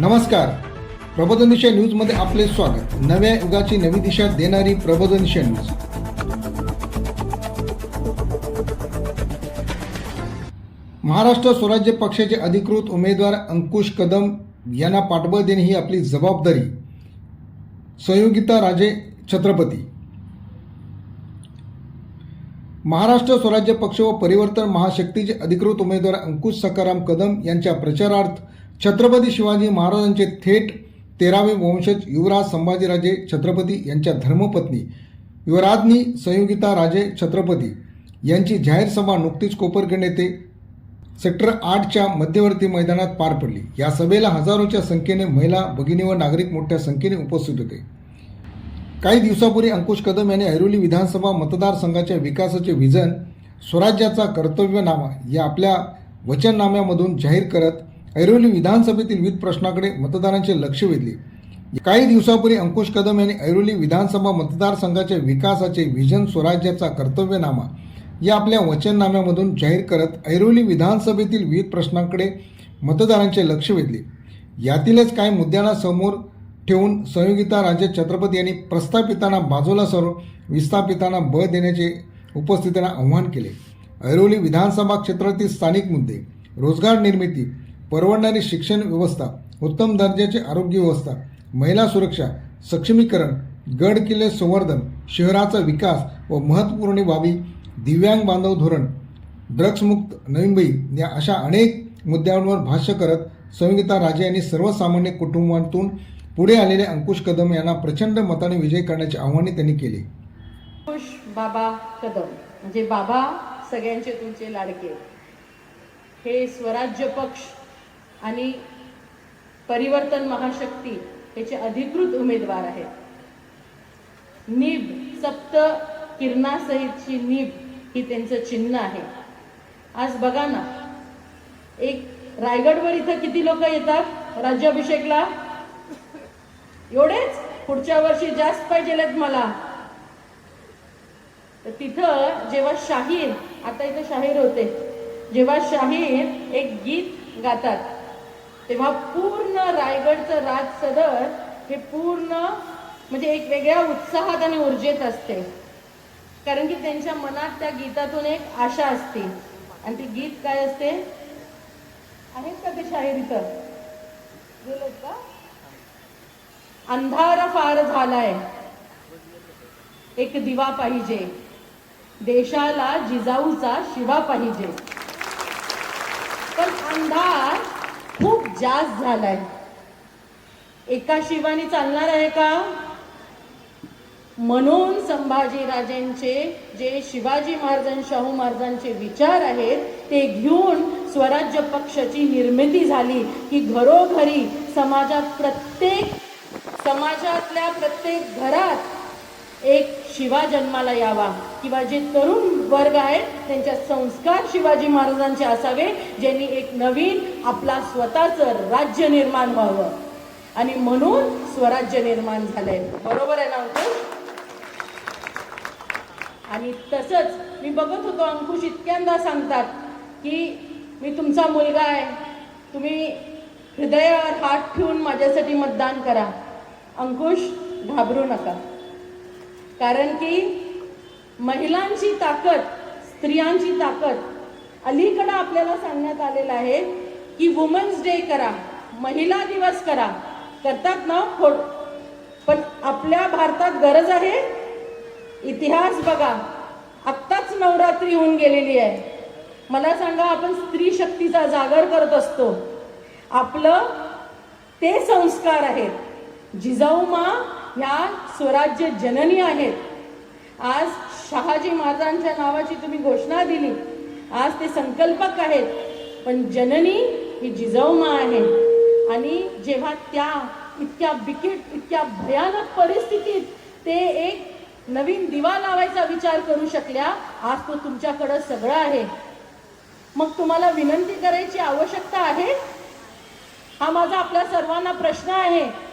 नमस्कार. प्रबोधनिशा न्यूजमध्ये आपले स्वागत. नव्या युगाची नवी दिशा देणारी प्रबोधनिशा न्यूज. महाराष्ट्र स्वराज्य पक्षाचे अधिकृत उमेदवार अंकुश कदम यांना पाठबळ देणे ही आपली जबाबदारी. संयोगिता राजे छत्रपती. महाराष्ट्र स्वराज्य पक्ष व परिवर्तन महाशक्तीचे अधिकृत उमेदवार अंकुश सकाराम कदम यांच्या प्रचारार्थ छत्रपती शिवाजी महाराजांचे थेट तेरावे वंशज युवराज संभाजीराजे छत्रपती यांच्या धर्मपत्नी युवराज्ञी संयोगिता राजे छत्रपती यांची जाहीर सभा नुकतीच कोपरखेड येथे सेक्टर आठच्या मध्यवर्ती मैदानात पार पडली. या सभेला हजारोच्या संख्येने महिला भगिनी व नागरिक मोठ्या संख्येने उपस्थित होते. काही दिवसापूर्वी अंकुश कदम यांनी ऐरोली विधानसभा मतदारसंघाच्या विकासाचे विजन स्वराज्याचा कर्तव्यनामा या आपल्या वचननाम्यामधून जाहीर करत ऐरोली विधानसभेतील विविध प्रश्नाकडे मतदारांचे लक्ष वेधले. काही दिवसापूर्वी अंकुश कदम यांनी ऐरोली विधानसभा मतदारसंघाच्या विकासाचे विजन स्वराज्याचा कर्तव्यनामा या आपल्या वचननाम्यामधून जाहीर करत ऐरोली विधानसभेतील विविध प्रश्नांकडे मतदारांचे लक्ष वेधले. यातीलच काही मुद्द्यांना समोर ठेवून संयोगिता राजे छत्रपती यांनी प्रस्थापितांना बाजूला सरून विस्थापितांना बळ देण्याचे उपस्थितांना आव्हान केले. ऐरोली विधानसभा क्षेत्रातील स्थानिक मुद्दे रोजगार निर्मिती परवडणारी शिक्षण व्यवस्था उत्तम दर्जाची आरोग्य व्यवस्था महिला सुरक्षा सक्षमीकरण गड किल्ले संवर्धन शहराचा विकास व महत्त्वपूर्ण बाबी दिव्यांग बांधव धोरण ड्रग्समुक्त नवीमुंबई या अशा अनेक मुद्द्यांवर भाष्य करत संविता राजे यांनी सर्वसामान्य कुटुंबातून पुढे आलेले अंकुश कदम यांना प्रचंड मताने विजय करण्याचे आव्हाने त्यांनी केले. अंकुश बाबा कदम म्हणजे बाबा सगळ्यांचे तुमचे लाडके. हे स्वराज्य पक्ष आणि परिवर्तन महाशक्ती याचे अधिकृत उमेदवार आहेत. निब सप्त किरणासहितची निब ही त्यांचं चिन्ह आहे. आज बघा ना एक रायगडवर इथं किती लोक येतात राज्याभिषेकला? एवढेच? पुढच्या वर्षी जास्त पाहिजे मला. तर तिथं जेव्हा शाहीर आता इथं शाहीर होते जेव्हा शाहीर एक गीत गातात तेव्हा पूर्ण रायगडचं राज सदर हे पूर्ण म्हणजे एक वेगळ्या उत्साहात आणि ऊर्जेत असते. कारण की त्यांच्या मनात त्या गीतातून एक आशा असते. आणि ती गीत काय असते? आहेत का ते शाहीर का? अंधार फार झालाय. एक दिवा पाहिजे. देशाला जिजाऊचा शिवा पाहिजे. पण अंधार जास्त झालाय. एका शिवानी चालणार आहे का? म्हणून संभाजीराजेंचे जे शिवाजी महाराजां शाहू महाराजांचे विचार आहेत ते घेऊन स्वराज्य पक्षाची निर्मिती झाली. की घरोघरी समाजात प्रत्येक समाजातल्या प्रत्येक घरात एक शिवा जन्माला यावा. किंवा जे तरुण वर्ग आहेत त्यांच्या संस्कार शिवाजी महाराजांचे असावे ज्यांनी एक नवीन आपला स्वतःचं राज्य निर्माण व्हावं. आणि म्हणून स्वराज्य निर्माण झालंय. बरोबर आहे ना अंकुश? आणि तसंच मी बघत होतो अंकुश इतक्यांदा सांगतात की मी तुमचा मुलगा आहे. तुम्ही हृदयावर हात ठेवून माझ्यासाठी मतदान करा. अंकुश घाबरू नका. कारण की महिलांची ताकद स्त्रियांची ताकद अलीकडं आपल्याला सांगण्यात आलेलं आहे की वुमन्स डे करा महिला दिवस करा करतात ना फोड. पण आपल्या भारतात गरज आहे? इतिहास बघा. आत्ताच नवरात्री होऊन गेलेली आहे. मला सांगा आपण स्त्री शक्तीचा जागर करत असतो. आपलं ते संस्कार आहेत. जिजाऊमा ह्या स्वराज्य जननी आहेत. आज शहाजी महाराजांच्या नावाची तुम्ही घोषणा दिली. आज ते संकल्पक आहेत. पण जननी ही जिजाऊमा आहे. आणि जेव्हा त्या इतक्या बिकट इतक्या भयानक परिस्थितीत ते एक नवीन दिवा लावायचा विचार करू शकल्या आज तो तुमच्याकडं सगळं आहे. मग तुम्हाला विनंती करायची आवश्यकता आहे? हा माझा आपल्या सर्वांना प्रश्न आहे.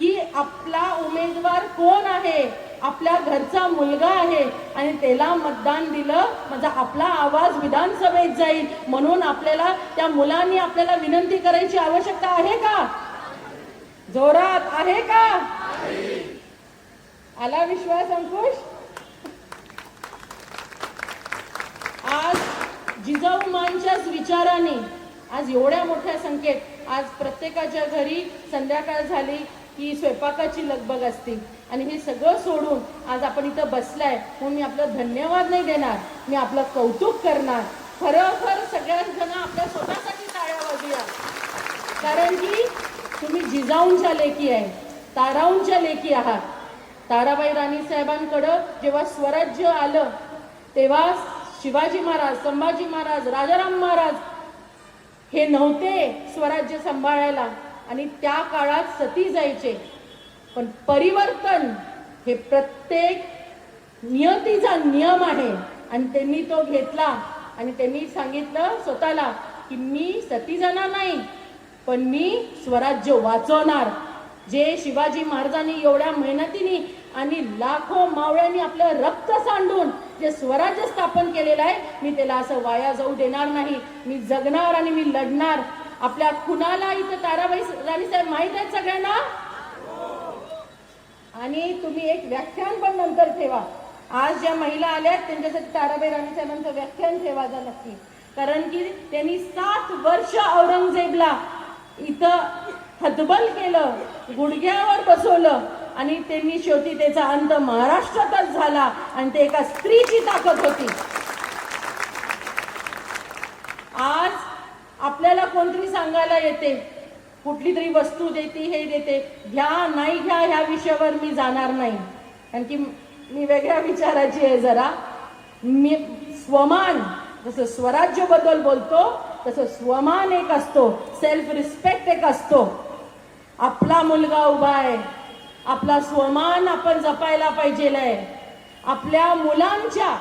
की आपला उमेदवार कोण आहे? आपल्या घरचा मुलगा आहे. आणि त्याला मतदान दिलं म्हणजे आपला आवाज विधानसभेत जाईल. म्हणून आपल्याला त्या मुलांनी आपल्याला विनंती करायची आवश्यकता आहे का? जोरात आहे का? आला विश्वास अंकुश? आज जिजाऊमांच्याच विचाराने आज एवढ्या मोठ्या संख्येत आज प्रत्येकाच्या घरी संध्याकाळ झाली. की स्वयंपाकाची लगबग असते. आणि हे सगळं सोडून आज आपण इथं बसलाय म्हणून मी आपलं धन्यवाद नाही देणार. मी आपलं कौतुक करणार. खरोखर सगळ्याच जण आपल्या स्वतःसाठी टाळ्या वाजूया. कारण की तुम्ही जिजाऊंच्या लेखी आहे ताराऊंच्या लेखी आहात. ताराबाई राणी साहेबांकडं जेव्हा स्वराज्य आलं तेव्हा शिवाजी महाराज संभाजी महाराज राजाराम महाराज हे नव्हते स्वराज्य सांभाळायला. आणि त्या काळात सती जायचे. पण परिवर्तन हे प्रत्येक नियतीचा नियम आहे. आणि त्यांनी तो घेतला. आणि त्यांनी सांगितलं स्वतःला की मी सती जाणार नाही पण मी स्वराज्य वाचवणार. जे शिवाजी महाराजांनी एवढ्या मेहनतीने आणि लाखो मावळ्यांनी आपलं रक्त सांडून जे स्वराज्य स्थापन केलेलं आहे मी त्याला असं वाया जाऊ देणार नाही. मी जगणार आणि मी लढणार. आपल्या कुणाला इथं ताराबाई राणी साहेब माहीत आहेत सगळ्यांना? आणि तुम्ही एक व्याख्यान पण नंतर ठेवा. आज ज्या महिला आल्यात त्यांच्यासाठी ताराबाई राणी साहेबांचं व्याख्यान ठेवा जा नक्की. कारण की त्यांनी सात वर्ष औरंगजेबला इथं हतबल केलं गुडघ्यावर बसवलं आणि त्यांनी शेवटी त्याचा अंत महाराष्ट्रातच झाला आणि ते एका स्त्रीची ताकद होती. आज आपल्याला कोणतरी सांगायला येते. कुठली तरी वस्तू देते हे देते. घ्या नाही घ्या ह्या विषयावर मी जाणार नाही. कारण की मी वेगळ्या विचाराची आहे जरा. मी स्वमान जसं स्वराज्यबद्दल बोलतो तसं स्वमान एक असतो. सेल्फ रिस्पेक्ट एक असतो. आपला मुलगा उभा आहे. आपला स्वमान आपण जपायला पाहिजे आहे आपल्या मुलांच्या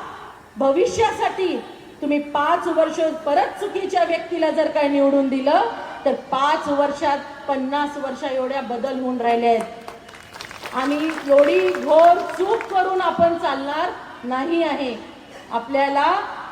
भविष्यासाठी तुम्ही पाच वर्ष परत चुकीच्या व्यक्तीला जर काय निवडून दिलं तर पाच वर्षात पन्नास वर्षा एवढ्या बदल होऊन राहिल्या आहेत. आणि एवढी घोर चूक करून आपण चालणार नाही आहे. आपल्याला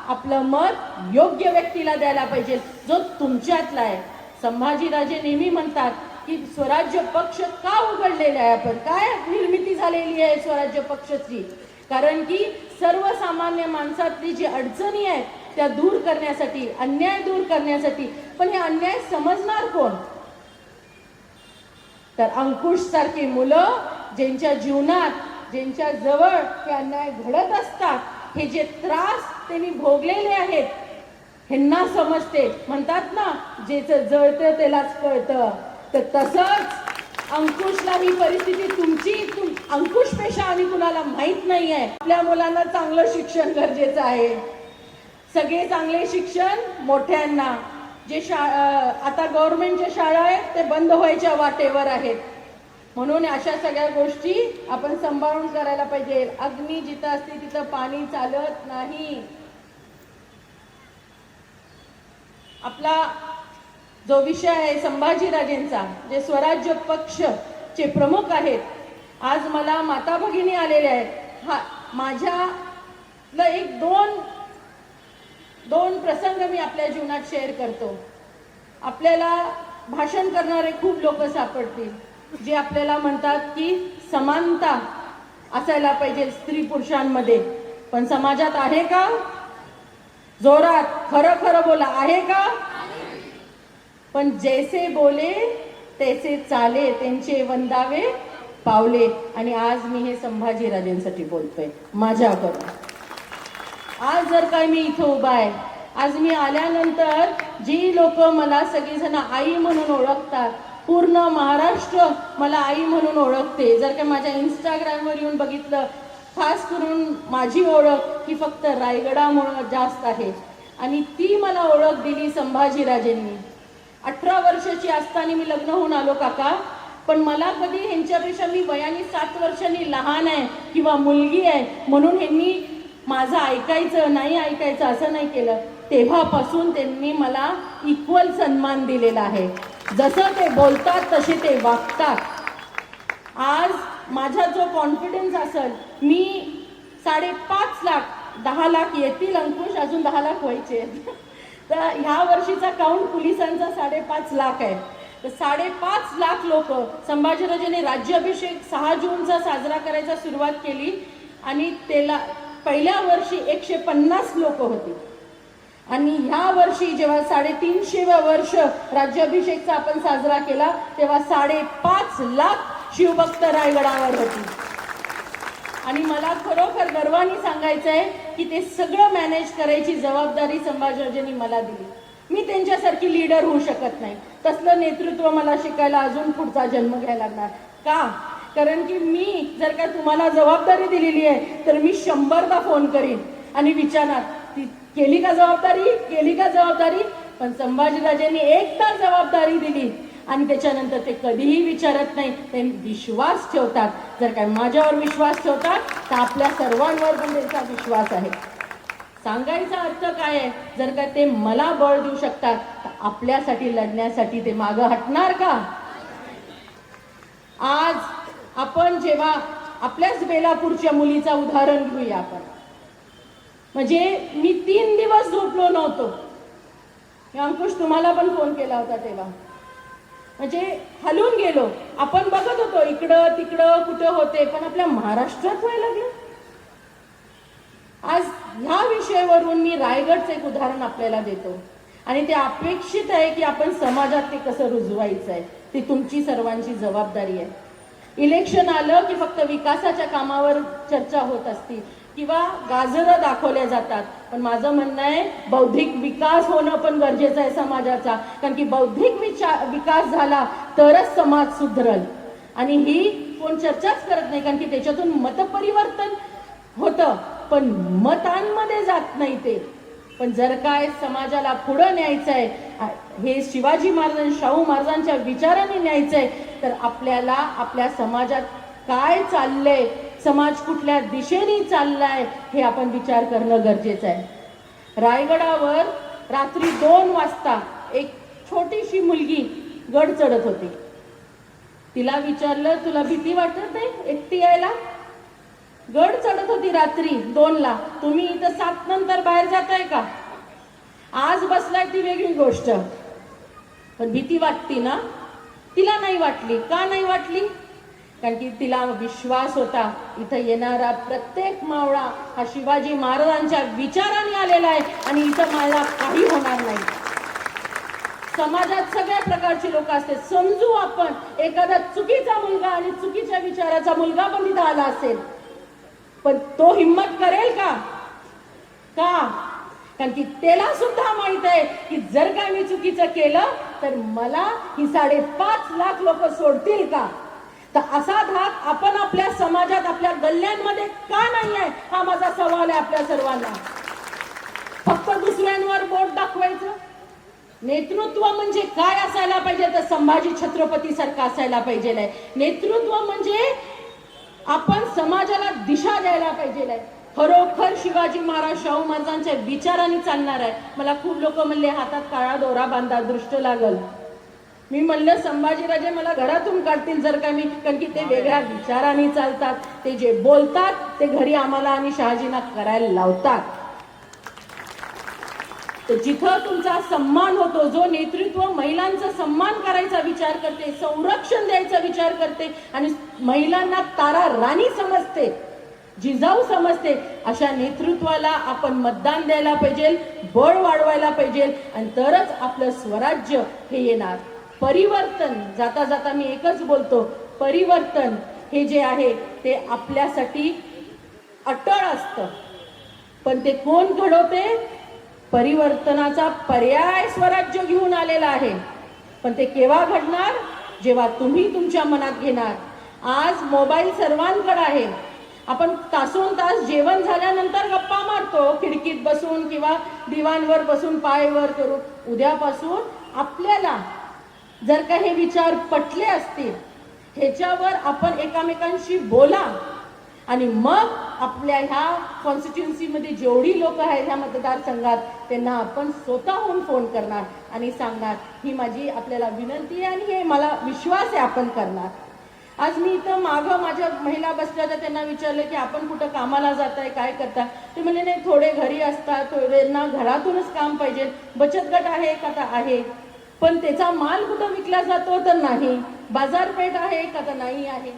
आपलं मत योग्य व्यक्तीला द्यायला पाहिजे जो तुमच्यातला आहे. संभाजीराजे नेहमी म्हणतात की स्वराज्य पक्ष का उघडलेला आहे आपण? काय निर्मिती झालेली आहे स्वराज्य पक्षाची? कारण की सर्वसामान्य माणसातली जी अडचणी आहेत त्या दूर करण्यासाठी अन्याय दूर करण्यासाठी. पण हे अन्याय समजणार कोण? तर अंकुश सारखी मुलं ज्यांच्या जीवनात ज्यांच्या जवळ हे अन्याय घडत असतात हे जे त्रास त्यांनी भोगलेले आहेत ह्यांना समजते. म्हणतात ना ज्याचं जळतं त्यालाच कळतं. तर तसंच अंकुशला ही परिस्थिती तुमची तुम अंकुशपेक्षा आणि कुणाला माहीत नाही आहे आपल्या मुलांना चांगलं शिक्षण गरजेचं आहे. सगळे चांगले शिक्षण मोठ्यांना. जे शा आता गव्हर्नमेंटच्या शाळा आहेत ते बंद व्हायच्या वाटेवर आहेत. म्हणून अशा सगळ्या गोष्टी आपण सांभाळून करायला पाहिजे. अग्नी जिथं असते तिथं पाणी चालत नाही. आपला जो विषय आहे संभाजीराजेंचा जे स्वराज्य पक्षचे प्रमुख आहेत आज मला माता भगिनी आलेल्या आहेत. हा माझ्याला एक दोन दोन प्रसंग मी आपल्या जीवनात शेअर करतो. आपल्याला भाषण करणारे खूप लोक सापडतील. जे आपल्याला म्हणतात की समानता असायला पाहिजे स्त्री पुरुषांमध्ये. पण समाजात आहे का? जोरात खरं खरं बोला आहे का? पण जैसे बोले तैसे चाले त्यांचे वंदावे पावले. आणि आज मी हे संभाजीराजेंसाठी बोलतोय. माझ्याकडून. आज जर काय मी इथं उभा आहे आज मी आल्यानंतर जी लोक मला सगळीजण आई म्हणून ओळखतात पूर्ण महाराष्ट्र मला आई म्हणून ओळखते. जर का माझ्या इंस्टाग्रामवर येऊन बघितलं खास करून माझी ओळख ही फक्त रायगडामुळं जास्त आहे. आणि ती मला ओळख दिली संभाजीराजेंनी. अठरा वर्षाची असताना मी लग्न होऊन आलो काका. पण मला कधी ह्यांच्यापेक्षा मी वयाने सात वर्षांनी लहान आहे किंवा मुलगी आहे म्हणून ह्यांनी माझं ऐकायचं नाही ऐकायचं असं नाही केलं. तेव्हापासून त्यांनी मला इक्वल सन्मान दिलेला आहे. जसं ते बोलतात तसे ते वागतात. आज माझा जो कॉन्फिडन्स असेल मी साडेपाच लाख दहा लाख येतील अंकुश अजून दहा लाख व्हायचे तर ह्या वर्षीचा काउंट पोलिसांचा साडेपाच लाख आहे. तर साडेपाच लाख लोक संभाजीराजेने राज्याभिषेक सहा जूनचा साजरा करायचा सुरुवात केली आणि त्याला पहिल्या वर्षी एकशे पन्नास लोक होती. आणि ह्या वर्षी जेव्हा साडेतीनशेव्या वर्ष राज्याभिषेकचा आपण साजरा केला तेव्हा साडेपाच लाख शिवभक्त रायगडावर होती. आणि मला खरोखर गर्वाने सांगायचं आहे की ते सगळं मॅनेज करायची जबाबदारी संभाजीराजेंनी मला दिली. मी त्यांच्यासारखी लीडर होऊ शकत नाही. तसलं नेतृत्व मला शिकायला अजून पुढचा जन्म घ्यायला लागणार. का? कारण की मी जर का तुम्हाला जबाबदारी दिलेली आहे तर मी शंभरदा फोन करीन. आणि विचारणार ती केली का जबाबदारी? केली का जबाबदारी? पण संभाजीराजांनी एकदा जबाबदारी दिली. आणि त्याच्यानंतर ते कधीही विचारत नाही. ते विश्वास ठेवतात. जर काय माझ्यावर विश्वास ठेवतात तर आपल्या सर्वांवर पण त्यांचा विश्वास आहे. सांगायचा अर्थ काय आहे? जर का ते मला बळ देऊ शकतात तर आपल्यासाठी लढण्यासाठी ते मागं हटणार का? आज आपण जेव्हा आपल्याच बेलापूरच्या मुलीचा उदाहरण घेऊया आपण. म्हणजे मी तीन दिवस झोपलो नव्हतो. अंकुश तुम्हाला पण फोन केला होता तेव्हा. म्हणजे हलून गेलो. आपण बघत होतो इकडं तिकडं कुठं होते पण आपल्या महाराष्ट्रात व्हायला लागलं. आज ह्या विषयावरून मी रायगडचं एक उदाहरण आपल्याला देतो. आणि ते अपेक्षित आहे की आपण समाजात ते कसं रुजवायचं आहे ती तुमची सर्वांची जबाबदारी आहे. इलेक्शन आलं की फक्त विकासाच्या कामावर चर्चा होत असती किंवा गाजरं दाखवल्या जातात. पण माझं म्हणणं आहे बौद्धिक विकास होणं पण गरजेचं आहे समाजाचा. कारण की बौद्धिक विचार विकास झाला तरच समाज सुधरल आणि ही कोण चर्चाच करत नाही कारण की त्याच्यातून मतपरिवर्तन होतं. पण मतांमध्ये जात नाही ते. पण जर काय समाजाला पुढं न्यायचं आहे हे शिवाजी महाराज शाहू महाराजांच्या विचाराने न्यायचं आहे तर आपल्याला आपल्या समाजात काय चाललंय समाज कुठल्या दिशेने चाललाय हे आपण विचार करणं गरजेचं आहे. रायगडावर रात्री दोन वाजता एक छोटीशी मुलगी गड चढत होती. तिला विचारलं तुला भीती वाटत नाही एकटी यायला? गड चढत होती रात्री दोनला. तुम्ही इथं सात नंतर बाहेर जाताय का? आज बसलाय ती वेगळी गोष्ट. पण भीती वाटती ना? तिला नाही वाटली. का नाही वाटली? कारण की तिला विश्वास होता. इथं येणारा प्रत्येक मावळा हा शिवाजी महाराजांच्या विचाराने आलेला आहे आणि इथं मला काही होणार नाही. समाजात सगळ्या प्रकारची लोक असते समजू आपण एखादा चुकीचा मुलगा आणि चुकीच्या विचाराचा मुलगा पण तिथं आला असेल. पण तो हिंमत करेल का? का? कारण की त्याला सुद्धा माहीत आहे की जर का मी चुकीचं केलं तर मला ही साडेपाच लाख लोक सोडतील का? तर असा धाक आपण आपल्या समाजात आपल्या गल्ल्यांमध्ये का नाही आहे? हा माझा सवाल आहे आपल्या सर्वांना. फक्त दुसऱ्यांवर बोट दाखवायचं. नेतृत्व म्हणजे काय असायला पाहिजे? तर संभाजी छत्रपती सारखं असायला पाहिजे. नेतृत्व म्हणजे आपण समाजाला दिशा द्यायला पाहिजे खरोखर शिवाजी महाराज शाहू महाराजांच्या विचाराने चालणार आहे. मला खूप लोक म्हणले हातात काळा दोरा बांधा दृष्ट लागल. मी म्हणलं संभाजीराजे मला घरातून काढतील जर का मी कारण की ते वेगळ्या विचाराने चालतात. ते जे बोलतात ते घरी आम्हाला आणि शहाजींना करायला लावतात. तर जिथं तुमचा सन्मान होतो जो नेतृत्व महिलांचा सन्मान करायचा विचार करते संरक्षण द्यायचा विचार करते आणि महिलांना तारा राणी समजते जिजाऊ समजते अशा नेतृत्वाला आपण मतदान द्यायला पाहिजे बळ वाढवायला पाहिजे आणि तरच आपलं स्वराज्य हे येणार. परिवर्तन जाता जाता मी एकच बोलतो परिवर्तन हे जे आहे ते आपल्यासाठी अटळ असतं. पण ते कोण घडवते? परिवर्तनाचा पर्याय स्वराज्य घेऊन आलेला आहे. पण ते केव्हा घडणार? जेव्हा तुम्ही तुमच्या मनात घेणार. आज मोबाईल सर्वांकडे आहे. आपण तासोन तास जेवण झाल्यानंतर गप्पा मारतो खिडकीत बसून किंवा दिवाणवर बसून पायवर करून. उद्यापासून आपल्याला जर का हे विचार पटले असतील ह्याच्यावर आपण एकामेकांशी बोला. आणि मग आपल्या ह्या कॉन्स्टिट्युन्सीमध्ये जेवढी लोक आहेत ह्या मतदारसंघात त्यांना आपण स्वतःहून फोन करणार आणि सांगणार ही माझी आपल्याला विनंती आहे आणि हे मला विश्वास आहे आपण करणार. आज मी इथं मागं माझ्या महिला बसल्या तर त्यांना विचारलं की आपण कुठं कामाला जाताय काय करता? ते म्हणले नाही थोडे घरी असतात थोडेंना घरातूनच काम पाहिजे बचत गट आहे का तर आहे पण त्याचा माल कुठं विकला जातो तर नाही बाजारपेठ आहे का तर नाही आहे?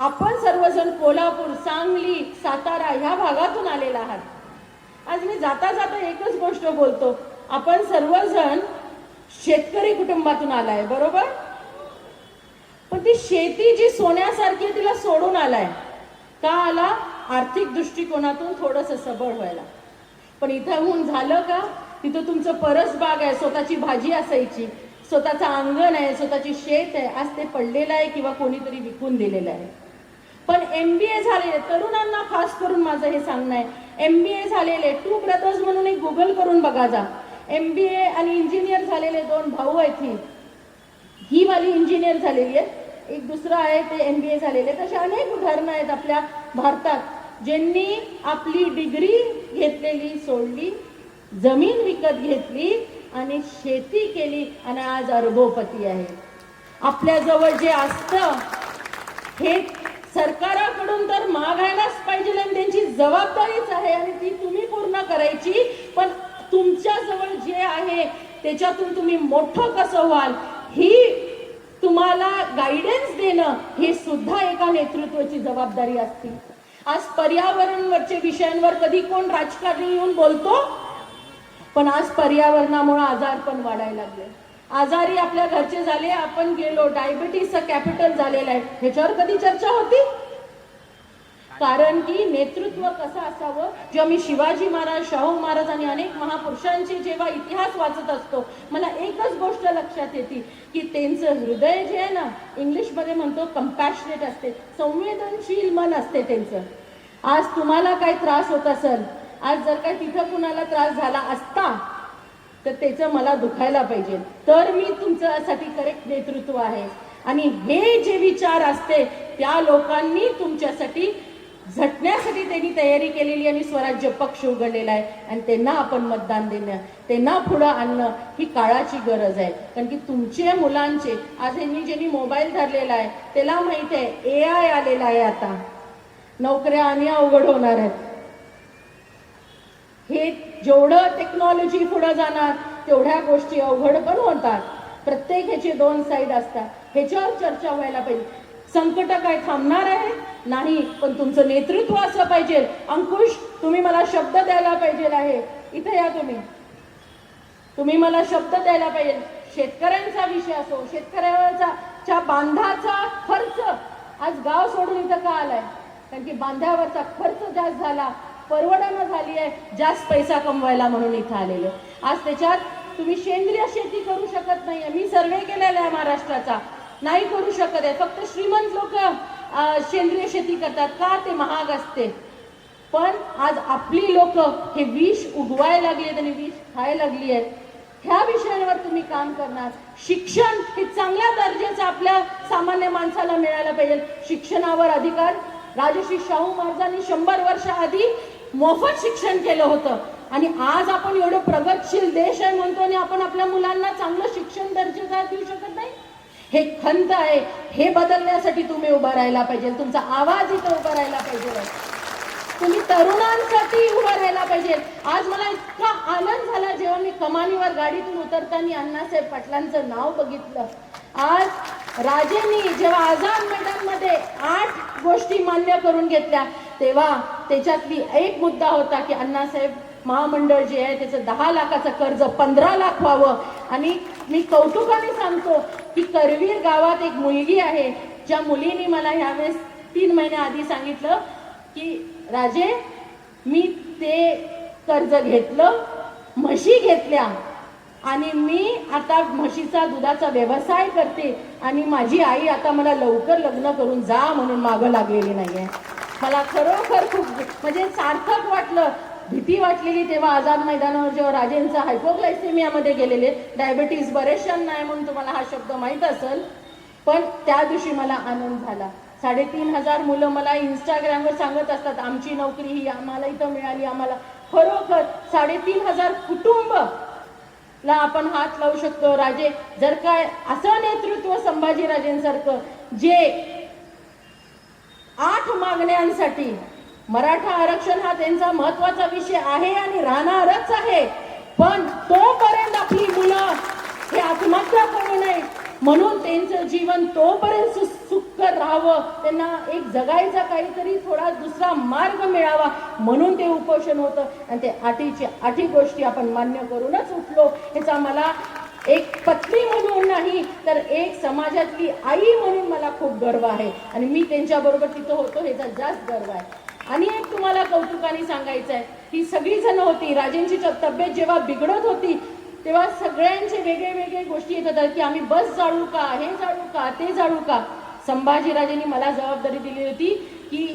आपण सर्वजण कोल्हापूर सांगली सातारा ह्या भागातून आलेला आहात. आज मी जाता जाता एकच गोष्ट बोलतो. आपण सर्वजण शेतकरी कुटुंबातून आलाय बरोबर? पण ती शेती जी सोन्यासारखी आहे तिला सोडून आलाय का आला? आर्थिक दृष्टिकोनातून थोडस सबळ व्हायला. पण इथं झालं का? तिथं तुमचं परस बाग आहे स्वतःची भाजी असायची. स्वतःचं अंगण आहे स्वतःची शेत आहे. आज ते पडलेलं आहे किंवा कोणीतरी विकून दिलेलं आहे. पण एम बी ए झालेले तरुणांना खास करून माझं हे सांगणं आहे. एम बी ए झालेले टू ब्रदर्स म्हणून एक गुगल करून बघा जा. एम बी ए आणि इंजिनियर झालेले दोन भाऊ आहेत ही. ही वाली इंजिनियर झालेली आहे एक दुसरं आहे ते एम बी ए झालेले. तसे अनेक उदाहरणं आहेत आपल्या भारतात ज्यांनी आपली डिग्री घेतलेली सोडली जमीन विकत घेतली आणि शेती केली आणि आज अर्भोपती आहे. आपल्याजवळ जे असतं हे सरकाराकडून तर मागायलाच पाहिजे आणि त्यांची जबाबदारीच आहे आणि ती तुम्ही पूर्ण करायची. पण तुमच्या जवळ जे आहे त्याच्यातून तुम्ही मोठं कसं व्हाल? ही तुम्हाला गायडन्स देणं हे सुद्धा एका नेतृत्वाची जबाबदारी असते. आज पर्यावरणवरच्या विषयांवर कधी कोण राजकारणी येऊन बोलतो? पण आज पर्यावरणामुळे आजार पण वाढायला लागले. आजारी आपल्या घरचे झाले आपण गेलो. डायबिटीसचं कॅपिटल झालेलं आहे. ह्याच्यावर कधी चर्चा होती? कारण की नेतृत्व कसं असावं? जेव्हा मी शिवाजी महाराज शाहू महाराज आणि अनेक महापुरुषांचे जेव्हा इतिहास वाचत असतो मला एकच गोष्ट लक्षात येते की त्यांचं हृदय जे आहे ना इंग्लिशमध्ये म्हणतो कम्पॅशनेट असते. संवेदनशील मन असते त्यांचं. आज तुम्हाला काय त्रास होत असेल आज जर काय तिथं कुणाला त्रास झाला असता तर त्याचं मला दुखायला पाहिजे. तर मी तुमच्यासाठी करेक्ट नेतृत्व आहे. आणि हे जे विचार असते त्या लोकांनी तुमच्यासाठी झटण्यासाठी त्यांनी तयारी केलेली आणि स्वराज्य पक्ष उघडलेला आहे. आणि त्यांना आपण मतदान देणं त्यांना पुढं आणणं ही काळाची गरज आहे. कारण की तुमचे मुलांचे आज यांनी ज्यांनी मोबाईल धरलेला आहे त्याला माहिती आहे ए आय आलेला आहे आता. नोकऱ्या आणि अवघड होणार आहेत. हे जेवढं टेक्नॉलॉजी पुढं जाणार तेवढ्या गोष्टी अवघड पण होतात. प्रत्येक ह्याचे दोन साईड असतात. ह्याच्यावर चर्चा व्हायला पाहिजे. संकट काय थांबणार आहे? नाही पण तुमचं नेतृत्व असं पाहिजे. अंकुश तुम्ही मला शब्द द्यायला पाहिजे आहे. इथे या तुम्ही. तुम्ही मला शब्द द्यायला पाहिजे. शेतकऱ्यांचा विषय असो शेतकऱ्याचा च्या बांधाचा खर्च. आज गाव सोडून इथं का आलाय? कारण की बांध्यावरचा खर्च जास्त झाला. परवडणं झाली आहे जास्त पैसा कमवायला म्हणून इथं आलेले. आज त्याच्यात तुम्ही सेंद्रिय शेती करू शकत नाहीये. मी सर्वे केलेला आहे महाराष्ट्राचा. नाही करू शकत आहे. फक्त श्रीमंत लोक सेंद्रिय शेती करतात. का ते महाग असते? पण आज आपली लोक हे विष उगवायला लागली आहेत आणि विष खायला लागली आहेत. ह्या विषयांवर तुम्ही काम करणार. शिक्षण हे चांगल्या दर्जाचं आपल्या सामान्य माणसाला मिळायला पाहिजे. शिक्षणावर अधिकार. राजश्री शाहू महाराजांनी शंभर वर्ष आधी मोफत शिक्षण केलं होतं. आणि आज आपण एवढं प्रगतशील देश आहे म्हणतो आणि आपण आपल्या मुलांना चांगलं शिक्षण दर्जेदार देऊ शकत नाही? हे खंत आहे. हे बदलण्यासाठी तुम्ही उभा राहायला पाहिजे. तुमचा आवाज इथं उभा राहायला पाहिजे. तुम्ही तरुणांसाठी उभं राहायला पाहिजे. आज मला इतका आनंद झाला जेव्हा मी कमानीवर गाडीतून उतरताना अण्णासाहेब पाटलांचं नाव बघितलं. आज राजेंनी जेव्हा आझाद मैदानमध्ये आठ गोष्टी मान्य करून घेतल्या. तेव्हा त्याच्यातली एक मुद्दा होता की अण्णासाहेब महामंडळ जे आहे त्याचं दहा लाखाचं कर्ज पंधरा लाख व्हावं. आणि मी कौतुकाने सांगतो की करवीर गावात एक मुलगी आहे. ज्या मुलीने मला ह्यावेळेस तीन महिन्या आधी सांगितलं की राजे मी ते कर्ज घेतलं म्हशी घेतल्या आणि मी आता म्हशीचा दुधाचा व्यवसाय करते आणि माझी आई आता मला लवकर लग्न करून जा म्हणून मागं लागलेली नाहीये. मला खरोखर खूप म्हणजे सार्थक वाटलं. भीती वाटलेली तेव्हा आझाद मैदानावर जेव्हा राजेंचा हायपोग्लायसेमियामध्ये गेलेले डायबिटीज बरेचशांना आहे म्हणून तुम्हाला हा शब्द माहीत असेल पण त्या दिवशी मला आनंद झाला. साडेतीन हजार मुलं मला इंस्टाग्रामवर सांगत असतात आमची नोकरी ही आम्हाला इथं मिळाली आम्हाला खरोखर साडेतीन हजार कुटुंब ला आपण हात लावू शकतो. राजे जर काय असं नेतृत्व संभाजीराजेंसारखं जे आठ मागण्यांसाठी मराठा आरक्षण हा त्यांचा महत्त्वाचा विषय आहे आणि राहणारच आहे. पण तोपर्यंत आपली मुलं हे आत्माक्य करू नये. म्हणून त्यांचं जीवन तोपर्यंत सु सुखकर राहावं. त्यांना एक जगायचा काहीतरी थोडा दुसरा मार्ग मिळावा. म्हणून ते उपोषण होतं. आणि ते आठीची आठी गोष्टी आपण मान्य करूनच उठलो. ह्याचा मला एक पत्नी म्हणून नाही तर एक समाजातली आई म्हणून मला खूप गर्व आहे. आणि मी त्यांच्याबरोबर तिथं होतो ह्याचा जास्त गर्व आहे. आणि एक तुम्हाला कौतुकाने सांगायचं आहे ही सगळी जण होती राजेंची तब्येत जेव्हा बिघडत होती तेव्हा सगळ्यांचे वेगळे वेगळे गोष्टी येत होत्या की आम्ही बस जाळू का हे जाळू का ते जाळू का? संभाजीराजेंनी मला जबाबदारी दिली होती की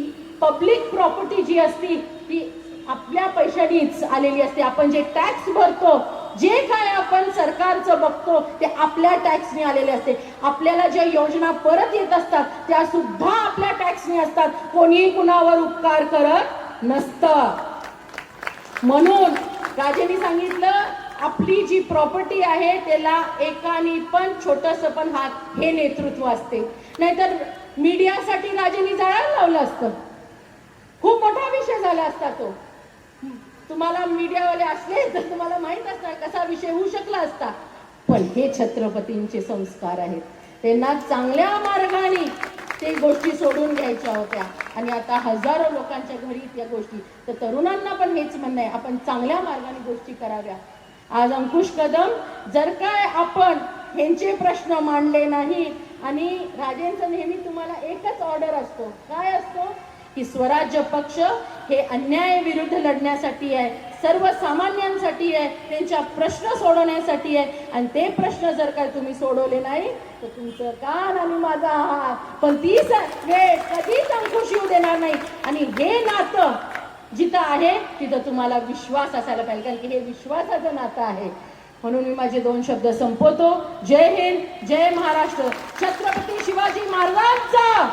पब्लिक प्रॉपर्टी जी असती ती आपल्या पैशानीच आलेली असते. आपण जे टॅक्स भरतो जे काय आपण सरकारचं बघतो ते आपल्या टॅक्सने आलेले असते. आपल्याला ज्या योजना परत येत असतात त्या सुद्धा आपल्या टॅक्सने असतात. कोणीही कुणावर उपकार करत नसतं. म्हणून राजेंनी सांगितलं आपली जी प्रॉपर्टी आहे त्याला एकाने पण छोटस पण हात हे नेतृत्व असते. नाहीतर मीडियासाठी राजेंनी जाळायला लावलं असतं. खूप मोठा विषय झाला असता तो. तुम्हाला मीडियावाले असले तर तुम्हाला माहीत असणार कसा विषय होऊ शकला असता. पण हे छत्रपतींचे संस्कार आहेत. त्यांना चांगल्या मार्गाने ते गोष्टी सोडून घ्यायच्या होत्या. आणि आता हजारो लोकांच्या घरी त्या गोष्टी. तर तरुणांना पण हेच म्हणणं आहे. आपण चांगल्या मार्गाने गोष्टी कराव्या. आज अंकुश कदम जर काय आपण ह्यांचे प्रश्न मांडले नाही आणि राजेंचं नेहमी तुम्हाला एकच ऑर्डर असतो. काय असतो? की स्वराज्य पक्ष हे अन्यायाविरुद्ध लढण्यासाठी आहे सर्वसामान्यांसाठी आहे त्यांच्या प्रश्न सोडवण्यासाठी आहे. आणि ते प्रश्न जर काय तुम्ही सोडवले नाही तर तुमचं कान आणि माझा हात. पण ती वेळ कधीच अंकुश येऊ देणार नाही. आणि हे नातं जिथं आहे तिथं तुम्हाला विश्वास असायला पाहिजे. कारण की हे विश्वासाचं नातं आहे. म्हणून मी माझे दोन शब्द संपवतो. जय हिंद जय महाराष्ट्र. छत्रपती शिवाजी महाराजांचा!